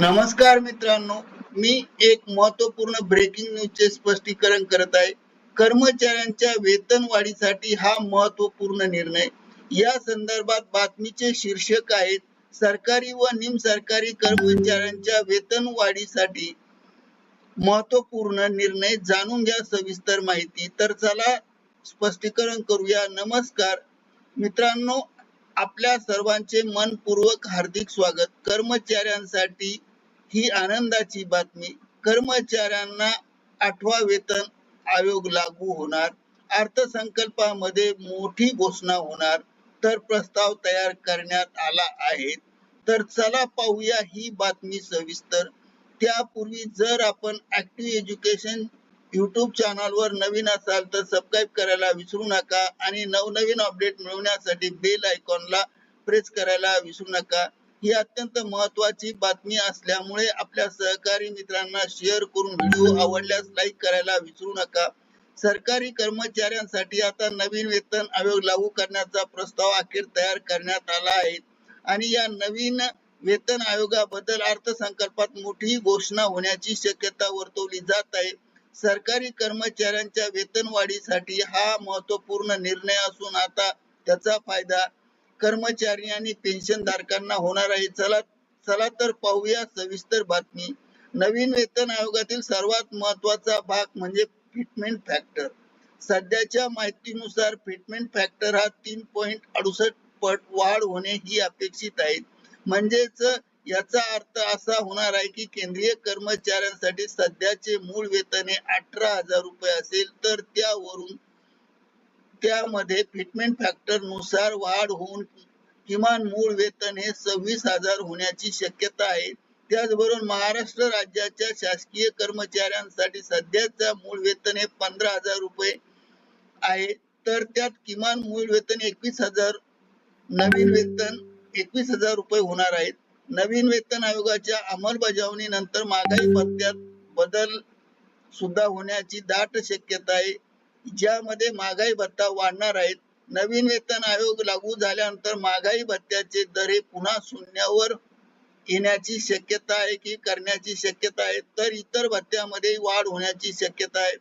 नमस्कार मित्रांनो मी एक महत्त्वपूर्ण ब्रेकिंग न्यूजचे स्पष्टीकरण करत आहे. कर्मचाऱ्यांच्या वेतन वाढीसाठी हा महत्त्वपूर्ण निर्णय. या संदर्भात बातमीचे शीर्षक आहेत सरकारी व निमसरकारी कर्मचाऱ्यांच्या वेतन वाढीसाठी महत्त्वपूर्ण निर्णय जाणून घ्या सविस्तर माहिती. तर चला स्पष्टीकरण करूया. नमस्कार. मित्रांनो आपल्या सर्वांचे मनपूर्वक हार्दिक स्वागत. कर्मचाऱ्यांसाठी ही आनंदाची बातमी. कर्मचाऱ्यांना आठवा वेतन आयोग लागू होणार. अर्थसंकल्पामध्ये मोठी घोषणा होणार. तर प्रस्ताव तयार करण्यात आला आहे. तर चला पाहूया ही बातमी सविस्तर. त्यापूर्वी जर आपण ऍक्टिव्ह एज्युकेशन युट्यूब चॅनलवर नवीन असाल तर सबस्क्राईब करायला विसरू नका. आणि नवनवीन अपडेट मिळवण्यासाठी बेल आयकॉनला प्रेस करायला विसरू नका. ही अत्यंत महत्वाची बातमी असल्यामुळे आपल्या सहकारी मित्रांना शेअर करून व्हिडिओ आवडल्यास लाईक करायला विसरू नका. सरकारी कर्मचाऱ्यांसाठी आता नवीन वेतन आयोग लागू करण्याचा प्रस्ताव अखेर तयार करण्यात आला आहे. आणि या नवीन वेतन आयोगाबद्दल अर्थसंकल्पात मोठी घोषणा होण्याची शक्यता वर्तवली जात आहे. सरकारी कर्मचाऱ्यांच्या वेतन वाढीसाठी हा महत्त्वपूर्ण निर्णय असून आता त्याचा फायदा कर्मचारी आणि पेन्शन धारकांना होणार आहे. चला चला तर पाहूया सविस्तर बातमी. नवीन वेतन आयोगातील सर्वात महत्त्वाचा भाग म्हणजे फिटमेंट फॅक्टर सध्याच्या माहितीनुसार फिटमेंट फॅक्टर हा तीन पॉईंट अडुसष्ट पट वाढ होणे ही अपेक्षित आहे. म्हणजेच याचा अर्थ असा होणार आहे की केंद्रीय कर्मचाऱ्यांसाठी सध्याचे मूळ वेतन हे अठरा हजार रुपये असेल तर त्यावरून त्यामध्ये फिटमेंट फॅक्टरनुसार वाढ होऊन किमान मूळ वेतन हे सव्वीस हजार होण्याची शक्यता आहे. त्याचबरोबर महाराष्ट्र राज्याच्या शासकीय कर्मचाऱ्यांसाठी सध्याचा मूळ वेतन हे पंधरा हजार रुपये आहे. तर त्यात किमान मूळ वेतन एकवीस हजार नवीन वेतन एकवीस हजार रुपये होणार आहेत. नवीन वेतन आयोगाच्या अंमलबजावणी नंतर महागाई भत्त्यात बदल सुद्धा होण्याची दाट शक्यता आहे. ज्यामध्ये महागाई भत्ता वाढणार आहेत. नवीन वेतन आयोग लागू झाल्यानंतर महागाई भत्त्याचे दर हे पुन्हा शून्यावर येण्याची शक्यता आहे की करण्याची शक्यता आहे. तर इतर भत्त्यामध्ये वाढ होण्याची शक्यता आहे.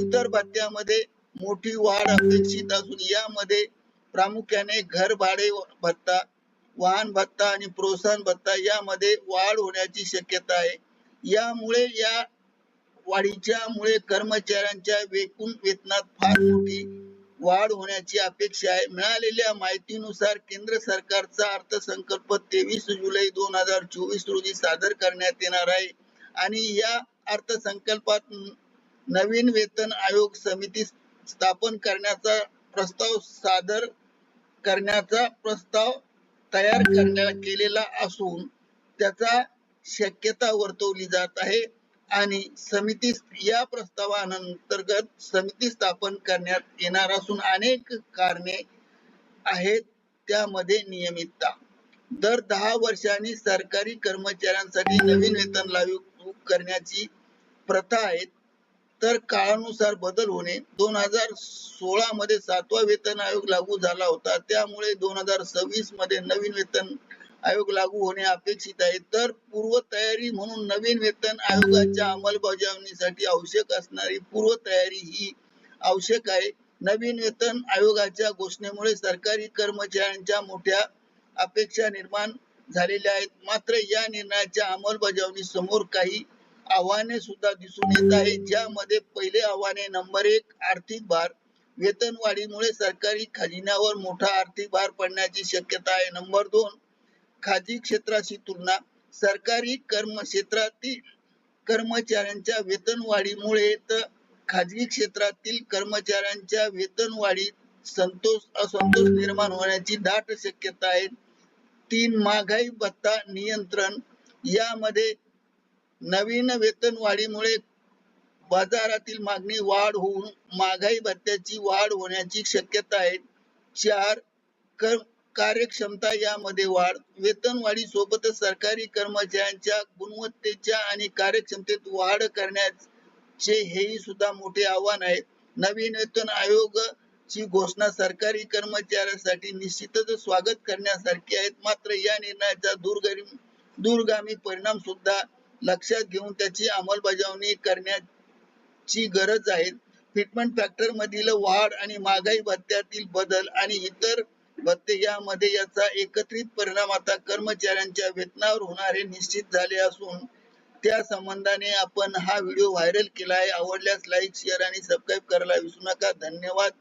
इतर भत्त्यामध्ये मोठी वाढ अपेक्षित असून यामध्ये प्रामुख्याने घर भाडे भत्ता वाहन भत्ता आणि प्रोत्साहन भत्ता यामध्ये वाढ होण्याची शक्यता आहे. यामुळे या वाढीच्या मुळे कर्मचाऱ्यांच्या एकूण वेतनात फार मोठी वाढ होण्याची अपेक्षा आहे. मिळालेल्या माहितीनुसार केंद्र सरकारचा अर्थसंकल्प तेवीस जुलै दोन हजार चोवीस रोजी सादर करण्यात येणार आहे आणि या अर्थसंकल्पात नवीन वेतन आयोग समिती स्थापन करण्याचा प्रस्ताव सादर करण्याचा प्रस्ताव तयार करण्यात केलेला असून त्याचा शक्यता वर्तवली जात आहे. आणि समिती या प्रस्तावाअंतर्गत समिती स्थापन करण्यात येणार असून अनेक कारणे आहेत त्यामध्ये नियमितता. दर दहा वर्षांनी सरकारी कर्मचाऱ्यांसाठी नवीन वेतन लागू करण्याची प्रथा आहे. तर काळानुसार बदल होणे. दोन हजार सोळा मध्ये सातवा वेतन आयोग लागू झाला होता. त्यामुळे दोन हजार सव्वीसमध्ये नवीन वेतन आयोग लागू होणे अपेक्षित आहे. तर पूर्व तयारी म्हणून नवीन वेतन आयोगाच्या अंमलबजावणीसाठी आवश्यक असणारी पूर्व तयारी ही आवश्यक आहे. नवीन वेतन आयोगाच्या घोषणेमुळे सरकारी कर्मचाऱ्यांच्या मोठ्या अपेक्षा निर्माण झालेल्या आहेत. मात्र या निर्णयाच्या अंमलबजावणी समोर काही आव्हाने सुद्धा दिसून येत आहे ज्यामध्ये पहिले आव्हाने नंबर एक आर्थिक भार. वेतन वाढीमुळे सरकारी खजिन्यावर मोठा आर्थिक भार पडण्याची शक्यता आहे. नंबर दोन खाजगी क्षेत्राशी तुलना सरकारी कर्म क्षेत्रातील कर्मचाऱ्यांच्या वेतन वाढीमुळे तर खाजगी क्षेत्रातील कर्मचाऱ्यांच्या वेतन वाढीत संतोष असंतोष निर्माण होण्याची दाट शक्यता आहे. तीन महागाई भत्ता नियंत्रण यामध्ये नवीन वेतन वाढीमुळे बाजारातील मागणी वाढ होऊन महागाई भत्त्याची वाढ होण्याची शक्यता आहे. चार कर्म कार्यक्षमता यामध्ये वाढ. वेतन वाढी सोबतच सरकारी कर्मचाऱ्यांच्या गुणवत्तेच्या आणि कार्यक्षमतेत वाढ करण्याचे हेही सुद्धा मोठे आव्हान आहे. नवीन वेतन आयोग ची घोषणा सरकारी कर्मचाऱ्यांसाठी निश्चितच स्वागत करण्यासारखी आहेत. मात्र या निर्णयाचा दूरगामी दूरगामी परिणाम सुद्धा लक्षात घेऊन त्याची अंमलबजावणी करण्याची गरज आहे. फिटमेंट फॅक्टर मधील वाढ आणि महागाई भत्त्यातील बदल आणि इतर यामध्ये याचा एकत्रित परिणाम आता कर्मचाऱ्यांच्या वेतनावर होणारे निश्चित झाले असून त्या संबंधाने आपण हा व्हिडिओ व्हायरल केला आहे. आवडल्यास लाईक शेअर आणि सबस्क्राईब करायला विसरू नका. धन्यवाद.